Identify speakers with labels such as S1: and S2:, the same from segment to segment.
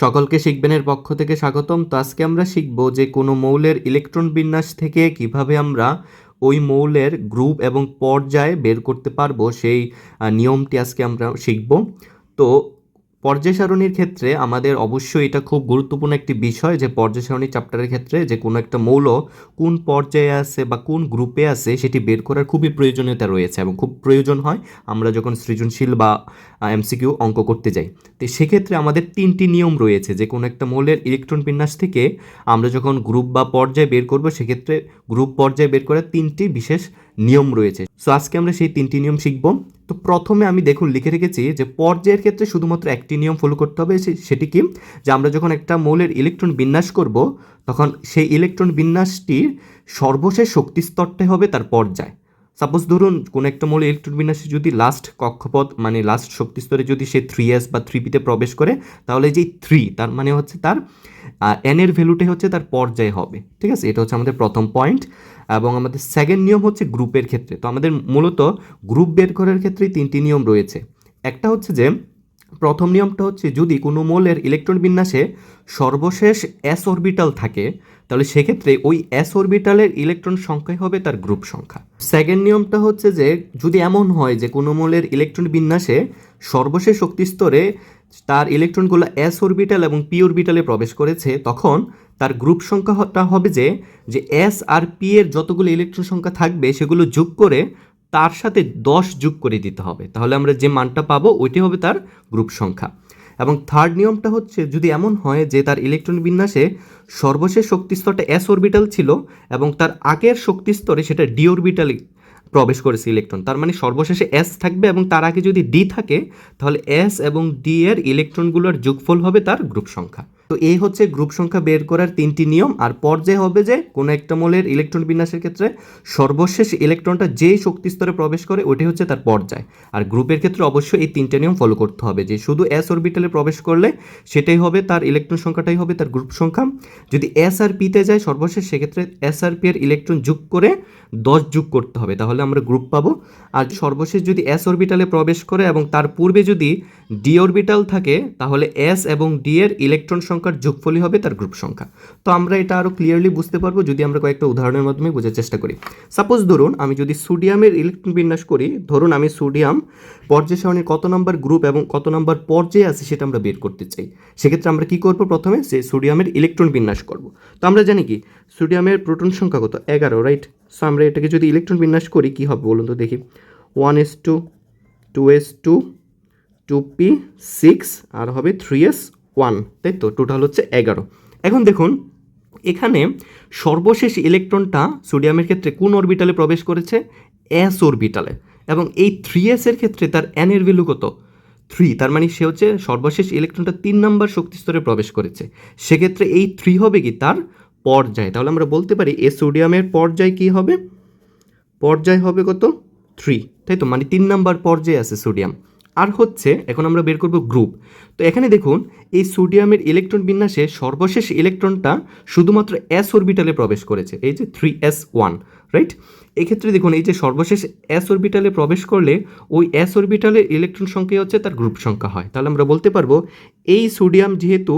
S1: সকলকে শিখবেনের পক্ষ থেকে স্বাগতম। তো আজকে আমরা শিখব যে কোনো মৌলের ইলেকট্রন বিন্যাস থেকে কীভাবে আমরা ওই মৌলের গ্রুপ এবং পর্যায় বের করতে পারব, সেই নিয়মটি আজকে আমরা শিখব। তো পর্যায় সারণীর ক্ষেত্রে আমাদের অবশ্যই এটা খুব গুরুত্বপূর্ণ একটি বিষয় যে পর্যায় সারণী চ্যাপ্টারের ক্ষেত্রে যে কোনো একটা মৌল কোন পর্যায়ে আছে বা কোন গ্রুপে আছে সেটি বের করার খুবই প্রয়োজনীয়তা রয়েছে এবং খুব প্রয়োজন হয় আমরা যখন সৃজনশীল বা এমসিকিউ অঙ্ক করতে যাই। তো সেক্ষেত্রে আমাদের তিনটি নিয়ম রয়েছে। যে কোনো একটা মৌলের ইলেকট্রন বিন্যাস থেকে আমরা যখন গ্রুপ বা পর্যায় বের করব সেক্ষেত্রে গ্রুপ পর্যায়ে বের করার তিনটি বিশেষ নিয়ম রয়েছে। সো আজকে আমরা সেই তিনটি নিয়ম শিখব। তো প্রথমে আমি দেখুন লিখে রেখেছি যে পর্যায়ের ক্ষেত্রে শুধুমাত্র একটি নিয়ম ফলো করতে হবে সেটি কি? যে আমরা যখন একটা মৌলের ইলেকট্রন বিন্যাস করব, তখন সেই ইলেকট্রন বিন্যাসটির সর্বশেষ শক্তি স্তরটাই হবে তার পর্যায়। সাপোজ ধরুন কোনো একটা মৌল ইলেকট্রন বিন্যাসে যদি লাস্ট কক্ষপথ মানে লাস্ট শক্তি স্তরে যদি সে থ্রি এস বা থ্রি পিতে প্রবেশ করে, তাহলে যেই থ্রি তার মানে হচ্ছে তার এনের ভ্যালুটাই হচ্ছে তার পর্যায় হবে। ঠিক আছে? এটা হচ্ছে আমাদের প্রথম পয়েন্ট এবং আমাদের সেকেন্ড নিয়ম হচ্ছে গ্রুপের ক্ষেত্রে। তো আমাদের মূলত গ্রুপ বের করার ক্ষেত্রেই তিনটি নিয়ম রয়েছে। একটা হচ্ছে যে, প্রথম নিয়মটা হচ্ছে যদি কোনো মৌলের ইলেকট্রন বিন্যাসে সর্বশেষ এস অরবিটাল থাকে, তাহলে সেক্ষেত্রে ওই এস অরবিটালের ইলেকট্রন সংখ্যাই হবে তার গ্রুপ সংখ্যা। সেকেন্ড নিয়মটা হচ্ছে যে, যদি এমন হয় যে কোনো মৌলের ইলেকট্রন বিন্যাসে সর্বশেষ শক্তি স্তরে তার ইলেকট্রনগুলো এস অরবিটাল এবং পি অরবিটালে প্রবেশ করেছে, তখন তার গ্রুপ সংখ্যাটা হবে যে যে এস আর পি এর যতগুলো ইলেকট্রন সংখ্যা থাকবে, সেগুলো যোগ করে তার সাথে দশ যোগ করে দিতে হবে। তাহলে আমরা যে মানটা পাবো, ওইটি হবে তার গ্রুপ সংখ্যা। এবং থার্ড নিয়মটা হচ্ছে, যদি এমন হয় যে তার ইলেকট্রন বিন্যাসে সর্বশেষ শক্তি স্তরটা এস অরবিটাল ছিল এবং তার আগের শক্তি স্তরে সেটা ডি অরবিটালে প্রবেশ করেছে ইলেকট্রন। তার মানে সর্বশেষে এস থাকবে এবং তার আগে যদি ডি থাকে, তাহলে এস এবং ডি এর ইলেকট্রনগুলোর যোগফল হবে তার গ্রুপ সংখ্যা। তো এই হচ্ছে গ্রুপ সংখ্যা বের করার তিনটি নিয়ম, আর পর্যায় হবে যে কোনো একটা মৌলের ইলেকট্রন বিন্যাসের ক্ষেত্রে সর্বশেষ ইলেকট্রনটা যেই শক্তি স্তরে প্রবেশ করে ওইটাই হচ্ছে তার পর্যায়। আর গ্রুপের ক্ষেত্রে অবশ্যই এই তিনটে নিয়ম ফলো করতে হবে, যে শুধু এস অরবিটালে প্রবেশ করলে সেটাই হবে তার ইলেকট্রন সংখ্যাটাই হবে তার গ্রুপ সংখ্যা। যদি এস আর পিতে যায় সর্বশেষ, সেক্ষেত্রে এস আর পি এর ইলেকট্রন যোগ করে দশ যোগ করতে হবে, তাহলে আমরা গ্রুপ পাবো। আর সর্বশেষ যদি এস অরবিটালে প্রবেশ করে এবং তার পূর্বে যদি ডি অরবিটাল থাকে, তাহলে এস এবং ডি এর ইলেকট্রন সংখ্যার যোগফলই হবে তার গ্রুপ সংখ্যা। তো আমরা এটা আরও ক্লিয়ারলি বুঝতে পারব যদি আমরা কয়েকটা উদাহরণের মাধ্যমে বোঝার চেষ্টা করি। সাপোজ ধরুন, আমি যদি সোডিয়ামের ইলেকট্রন বিন্যাস করি, ধরুন আমি সোডিয়াম পর্যায় সারণীর কত নম্বর গ্রুপ এবং কত নম্বর পর্যায়ে আছে সেটা আমরা বের করতে চাই। সেক্ষেত্রে আমরা কি করব প্রথমে? সে সোডিয়ামের ইলেকট্রন বিন্যাস করব। তো আমরা জানি কি? সোডিয়ামের প্রোটন সংখ্যা কত? এগারো রাইট সো আমরা এটাকে যদি ইলেকট্রন বিন্যাস করি, কি হবে বলুন তো দেখি। One s two two s two two p six আর হবে থ্রি এস ওয়ান, তাই তো? টোটাল হচ্ছে এগারো। এখন দেখুন, এখানে সর্বশেষ ইলেকট্রনটা সোডিয়ামের ক্ষেত্রে কোন অরবিটালে প্রবেশ করেছে? এস অরবিটালে। এবং এই থ্রি এসের ক্ষেত্রে তার এন এর ভ্যালু কত? থ্রি তার মানে সে হচ্ছে সর্বশেষ ইলেকট্রনটা তিন নম্বর শক্তি স্তরে প্রবেশ করেছে। সেক্ষেত্রে এই থ্রি হবে কি? তার পর্যায়। তাহলে আমরা বলতে পারি এ সোডিয়ামের পর্যায় কি হবে? পর্যায় হবে কত? থ্রি তাই তো? মানে তিন নাম্বার পর্যায়ে আছে সোডিয়াম। আর হচ্ছে, এখন আমরা বের করব গ্রুপ তো এখানে দেখুন, এই সোডিয়ামের ইলেকট্রন বিন্যাসে সর্বশেষ ইলেকট্রনটা শুধুমাত্র এস অরবিটালে প্রবেশ করেছে, এই যে থ্রি এস ওয়ান রাইট এক্ষেত্রে দেখুন, এই যে সর্বশেষ এস অরবিটালে প্রবেশ করলে ওই এস অরবিটালের ইলেকট্রন সংখ্যা হচ্ছে তার গ্রুপ সংখ্যা হয়। তাহলে আমরা বলতে পারব, এই সোডিয়াম যেহেতু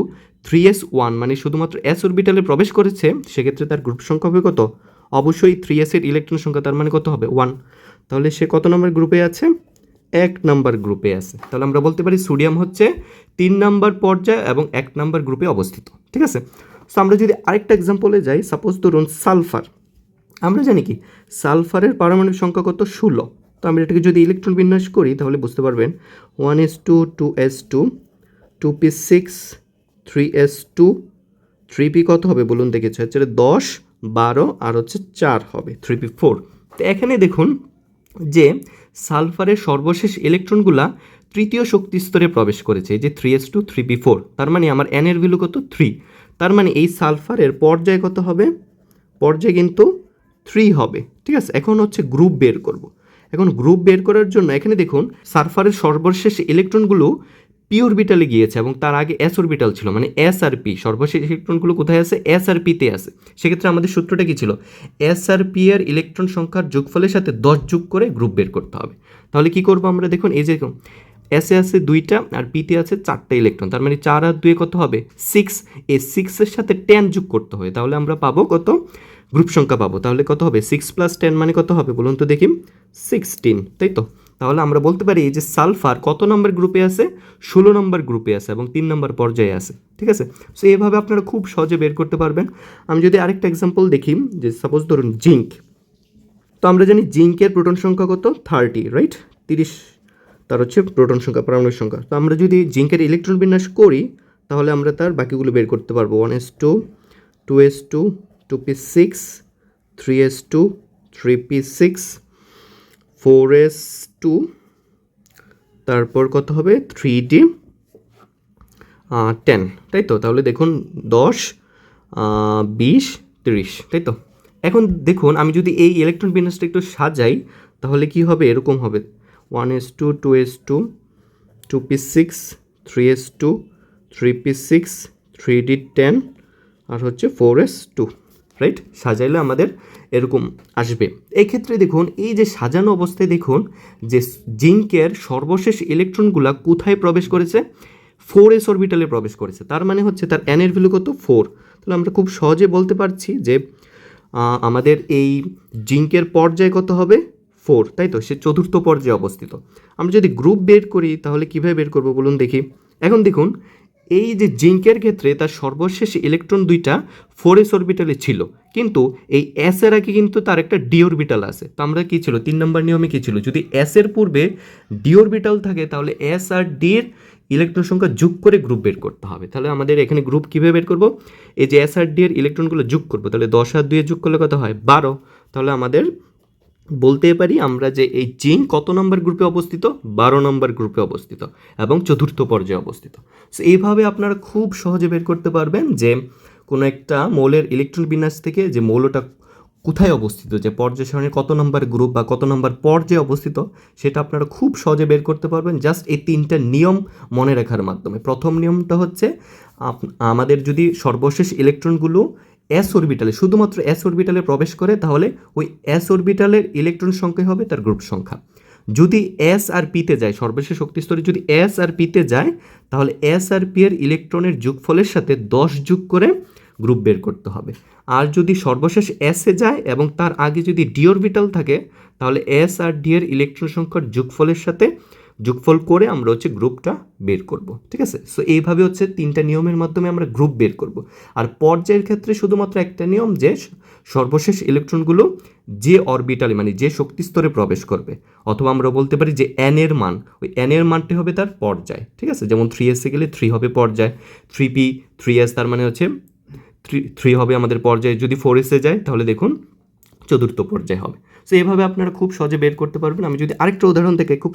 S1: থ্রি এস ওয়ান মানে শুধুমাত্র এস অরবিটালে প্রবেশ করেছে, সেক্ষেত্রে তার গ্রুপ সংখ্যা হবে কত? অবশ্যই থ্রি এসের ইলেকট্রন সংখ্যা তার মানে কত হবে? ওয়ান তাহলে সে কত নম্বর গ্রুপে আছে? এক নাম্বার গ্রুপে আছে। তাহলে আমরা বলতে পারি সোডিয়াম হচ্ছে তিন নাম্বার পর্যায়ে এবং এক নাম্বার গ্রুপে অবস্থিত, ঠিক আছে? সো আমরা যদি আরেকটা এক্সাম্পলে যাই সাপোজ ধরুন সালফার। আমরা জানি কি, সালফারের পারমাণবিক সংখ্যা কত? ষোলো। তো আমরা এটাকে যদি ইলেকট্রন বিন্যাস করি, তাহলে বুঝতে পারবেন one s two two s two two p six three s two three p কত হবে বলুন দেখেছে? হচ্ছে দশ, বারো, আর হচ্ছে চার হবে থ্রি পি ফোর তো এখানে দেখুন যে সালফারের সর্বশেষ ইলেকট্রনগুলা তৃতীয় শক্তি স্তরে প্রবেশ করেছে যে three s two three p four তার মানে আমার এনের ভ্যালু কত? থ্রি তার মানে এই সালফারের পর্যায় কত হবে? পর্যায় কিন্তু থ্রি হবে, ঠিক আছে? এখন হচ্ছে গ্রুপ বের করব। এখন গ্রুপ বের করার জন্য এখানে দেখুন, সালফারের সর্বশেষ ইলেকট্রনগুলো পি অরবিটালে গিয়েছে এবং তার আগে এস অরবিটাল ছিল মানে এস আর পি, সর্বশেষ ইলেকট্রনগুলো কোথায় আছে? এস আর পিতে আছে। সেক্ষেত্রে আমাদের সূত্রটা কি ছিল? এস আর পি এর ইলেকট্রন সংখ্যার যোগফলের সাথে দশ যোগ করে গ্রুপ বের করতে হবে। তাহলে কি করব আমরা? দেখুন, এই যে এসে আছে দুইটা আর পিতে আছে চারটা ইলেকট্রন, তার মানে চার আর দুয়ে কত হবে? সিক্স। এই সিক্সের সাথে টেন যোগ করতে হবে, তাহলে আমরা পাবো কত? গ্রুপ সংখ্যা পাবো, তাহলে কত হবে? সিক্স প্লাস টেন মানে কত হবে? বলুন তো দেখি। সিক্সটিন, তাই তো? তাহলে আমরা বলতে পারি যে সালফার কত নম্বর গ্রুপে আছে? ষোলো নম্বর গ্রুপে আছে এবং তিন নম্বর পর্যায়ে আছে, ঠিক আছে? সো এভাবে আপনারা খুব সহজে বের করতে পারবেন। আমি যদি আরেকটা এক্সাম্পল দেখি, যে সাপোজ ধরুন জিঙ্ক। তো আমরা জানি জিঙ্কের প্রোটন সংখ্যা কত? থার্টি রাইট তিরিশ, তার হচ্ছে প্রোটন সংখ্যা পারমাণবিক সংখ্যা। তো আমরা যদি জিঙ্কের ইলেকট্রন বিন্যাস করি, তাহলে আমরা তার বাকিগুলো বের করতে পারব। One s two two s two two p six three s two three p six four s two তারপর কত হবে? থ্রি ডি টেন তাই তো? তাহলে দেখুন, দশ বিশ, তিরিশ, তাই তো? এখন দেখুন, আমি যদি এই ইলেকট্রন বিন্যাসটা একটু সাজাই, তাহলে কি হবে? এরকম হবে। One s two two s two two p six three s two three p six three d ten আর হচ্ছে ফোর এস টু রাইট সাজাইলে আমাদের এরকম আসবে। এই ক্ষেত্রে দেখুন, এই যে সাজানো অবস্থায় দেখুন, যে জিঙ্কের সর্বশেষ ইলেকট্রনগুলা কোথায় প্রবেশ করেছে? ফোর এস অরবিটালে প্রবেশ করেছে। তার মানে হচ্ছে তার এনের ভ্যালু কত? ফোর তাহলে আমরা খুব সহজে বলতে পারছি যে আমাদের এই জিঙ্কের পর্যায় কত হবে? ফোর তাই তো? সে চতুর্থ পর্যায়ে অবস্থিত। আমরা যদি গ্রুপ বের করি, তাহলে কীভাবে বের করব বলুন দেখি। এখন দেখুন এই যে জিঙ্কের ক্ষেত্রে তার সর্বশেষ ইলেকট্রন দুইটা ফোর এস অরবিটালে ছিল, কিন্তু এই এস এর আগে কিন্তু তার একটা ডি অরবিটাল আছে। তো আমরা কী ছিল? তিন নম্বর নিয়মে কী ছিল? যদি এস এর পূর্বে ডি অরবিটাল থাকে, তাহলে এস আর ডি এর ইলেকট্রন সংখ্যা যোগ করে গ্রুপ বের করতে হবে। তাহলে আমাদের এখানে গ্রুপ কীভাবে বের করব? এই যে এস আর ডি এর ইলেকট্রনগুলো যোগ করব, তাহলে দশ আর দুয়ে যোগ করলে কত হয়? বারো। তাহলে আমাদের বলতে পারি আমরা যে এই জিঙ্ক কত নম্বর গ্রুপে অবস্থিত? বারো নম্বর গ্রুপে অবস্থিত এবং চতুর্থ পর্যায়ে অবস্থিত। সো এইভাবে আপনারা খুব সহজে বের করতে পারবেন যে কোনো একটা মৌলের ইলেকট্রন বিন্যাস থেকে যে মৌলটা কোথায় অবস্থিত, যে পর্যায় সারণীর কত নম্বর গ্রুপ বা কত নম্বর পর্যায়ে অবস্থিত, সেটা আপনারা খুব সহজে বের করতে পারবেন জাস্ট এই তিনটা নিয়ম মনে রাখার মাধ্যমে। প্রথম নিয়মটা হচ্ছে আমাদের যদি সর্বশেষ ইলেকট্রনগুলো এস অরবিটালে শুধুমাত্র এস অরবিটালে প্রবেশ করে, তাহলে ওই এস অরবিটালের ইলেকট্রন সংখ্যা হবে তার গ্রুপ সংখ্যা। যদি এস আর পিতে যায়, সর্বশেষ শক্তি স্তরে যদি এস আর পিতে যায়, তাহলে এস আর পি এর ইলেকট্রনের যোগফলের সাথে দশ যোগ করে গ্রুপ বের করতে হবে। আর যদি সর্বশেষ এসে যায় এবং তার আগে যদি ডি অরবিটাল থাকে, তাহলে এস আর ডি এর ইলেকট্রন সংখ্যার যোগফলের সাথে যোগফল করে আমরা হচ্ছে গ্রুপটা বের করব, ঠিক আছে? সো এইভাবে হচ্ছে তিনটা নিয়মের মাধ্যমে আমরা গ্রুপ বের করব। আর পর্যায়ের ক্ষেত্রে শুধুমাত্র একটা নিয়ম যে, সর্বশেষ ইলেকট্রনগুলো যে অরবিটালে মানে যে শক্তি স্তরে প্রবেশ করবে, অথবা আমরা বলতে পারি যে এন এর মান, ওই এন এর মানটি হবে তার পর্যায়, ঠিক আছে? যেমন থ্রি এসে গেলে থ্রি হবে পর্যায় থ্রি পি থ্রি এস তার মানে হচ্ছে থ্রি থ্রি হবে আমাদের পর্যায়ে। যদি ফোর এসে যায়, তাহলে দেখুন চতুর্থ পর্যায়ে হবে। সো এইভাবে আপনারা খুব সহজে বের করতে পারবেন। আমি যদি আরেকটা উদাহরণ থেকে খুব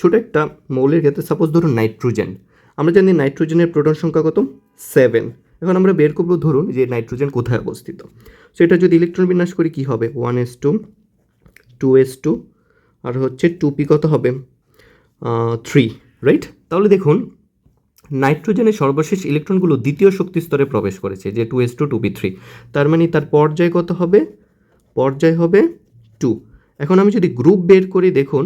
S1: ছোটো একটা মৌলের ক্ষেত্রে সাপোজ ধরুন নাইট্রোজেন আমরা জানি নাইট্রোজেনের প্রোটন সংখ্যা কত? সেভেন এখন আমরা বের করব ধরুন যে নাইট্রোজেন কোথায় অবস্থিত। সো এটা যদি ইলেকট্রন বিন্যাস করি, কী হবে? One s two two s two আর হচ্ছে টু পি কত হবে? থ্রি রাইট তাহলে দেখুন নাইট্রোজেনের সর্বশেষ ইলেকট্রনগুলো দ্বিতীয় শক্তি স্তরে প্রবেশ করেছে, যে two s two two p three তার মানে তার পর্যায় কত হবে? পর্যায় হবে টু। এখন আমি যদি গ্রুপ বের করি, দেখুন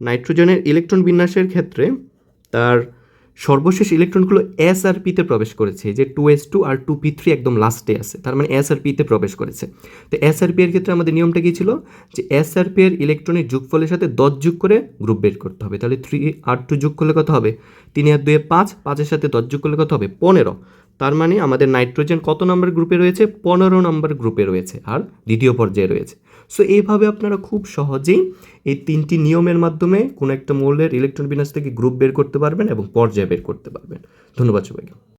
S1: নাইট্রোজেনের ইলেকট্রন বিন্যাসের ক্ষেত্রে তার সর্বশেষ ইলেকট্রনগুলো এস আর পিতে প্রবেশ করেছে যে টু এস টু আর টু পি থ্রি একদম লাস্টে আছে, তার মানে এস আর পিতে প্রবেশ করেছে। তো এস আর পি এর ক্ষেত্রে আমাদের নিয়মটা কী ছিল? যে এস আর পি এর ইলেকট্রনের যোগফলের সাথে দশ যোগ করে গ্রুপ বের করতে হবে, তাহলে থ্রি আর টু যোগ করলে কত হবে? তিন আর দুয়ে পাঁচ, পাঁচের সাথে দশ যোগ করলে কত হবে? পনেরো। তার মানে আমাদের নাইট্রোজেন কত নম্বর গ্রুপে রয়েছে? পনেরো নম্বর গ্রুপে রয়েছে, আর দ্বিতীয় পর্যায়ে রয়েছে। সো এইভাবে আপনারা খুব সহজেই এই তিনটি নিয়মের মাধ্যমে কোনো একটা মৌলের ইলেকট্রন বিন্যাস থেকে গ্রুপ বের করতে পারবেন এবং পর্যায় বের করতে পারবেন। ধন্যবাদ সবাইকে।